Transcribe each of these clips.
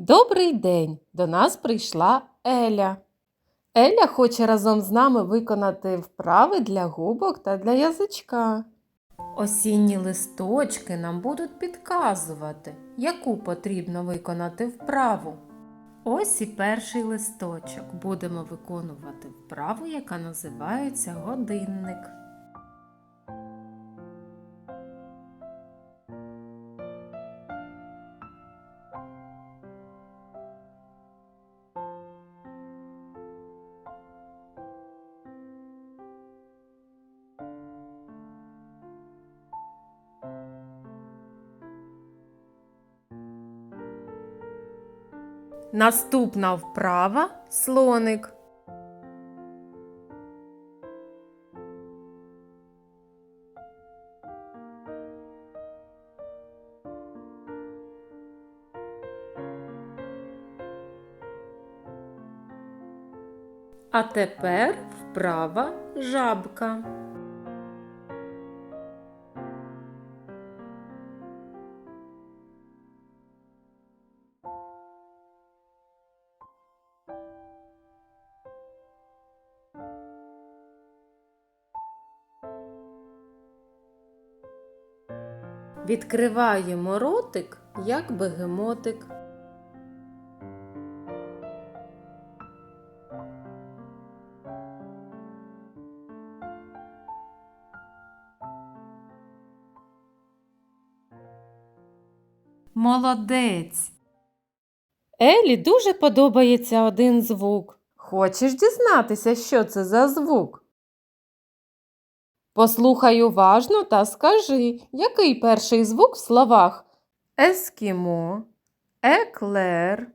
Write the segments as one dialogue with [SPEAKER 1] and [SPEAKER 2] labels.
[SPEAKER 1] Добрий день! До нас прийшла Еля. Еля хоче разом з нами виконати вправи для губок та для язичка. Осінні листочки нам будуть підказувати, яку потрібно виконати вправу. Ось і перший листочок. Будемо виконувати вправу, яка називається годинник. Наступна вправа слоник. А тепер вправа жабка. Відкриваємо ротик, як бегемотик. Молодець. Елі дуже подобається один звук. Хочеш дізнатися, що це за звук? Послухай уважно та скажи, який перший звук в словах ескімо, еклер,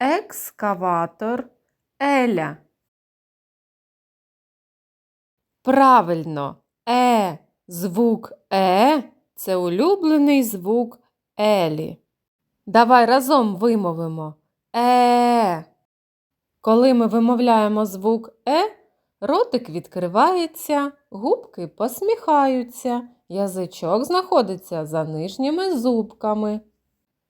[SPEAKER 1] екскаватор, еля. Правильно, е, звук е це улюблений звук Елі. Давай разом вимовимо е. Коли ми вимовляємо звук е, ротик відкривається, губки посміхаються, язичок знаходиться за нижніми зубками.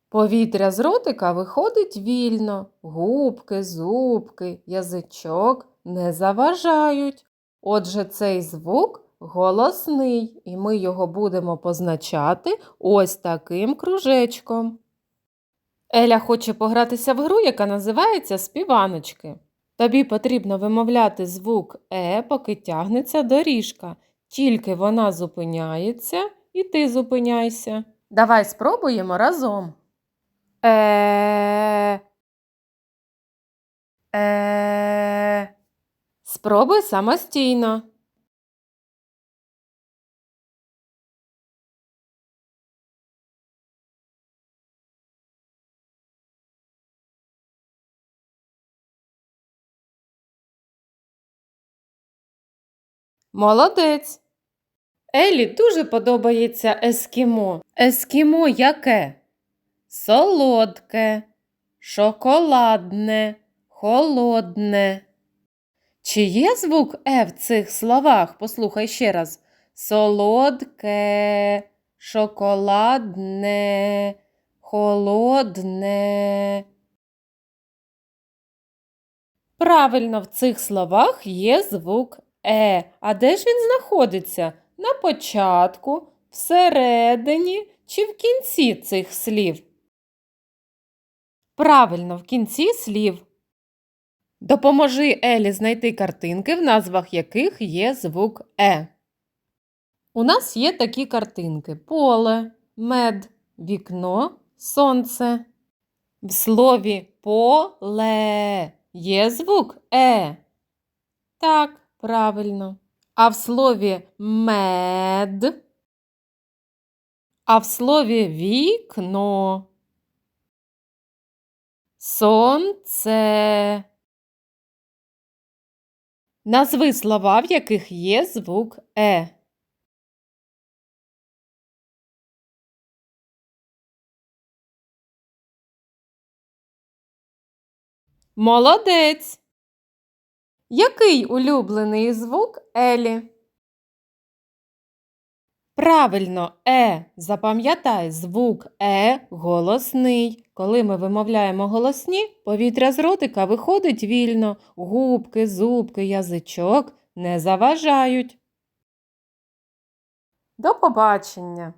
[SPEAKER 1] Повітря з ротика виходить вільно, губки, зубки, язичок не заважають. Отже, цей звук голосний, і ми його будемо позначати ось таким кружечком. Еля хоче погратися в гру, яка називається співаночки. Тобі потрібно вимовляти звук Е, поки тягнеться доріжка. Тільки вона зупиняється, і ти зупиняйся. Давай спробуємо разом. Е. Е. Спробуй самостійно. Молодець. Елі дуже подобається ескімо. Ескімо яке? Солодке, шоколадне, холодне. Чи є звук Е в цих словах? Послухай ще раз. Солодке, шоколадне, холодне. Правильно, в цих словах є звук Е. А де ж він знаходиться? На початку, всередині чи в кінці цих слів? Правильно, в кінці слів. Допоможи Елі знайти картинки, в назвах яких є звук Е. У нас є такі картинки: поле, мед, вікно, сонце. В слові поле є звук Е. Так, правильно. А в слові мед. А в слові вікно. Сонце. Назви слова, в яких є звук Е. Молодець. Який улюблений звук Елі? Правильно, е. Запам'ятай, звук е голосний. Коли ми вимовляємо голосні, повітря з ротика виходить вільно. Губки, зубки, язичок не заважають. До побачення!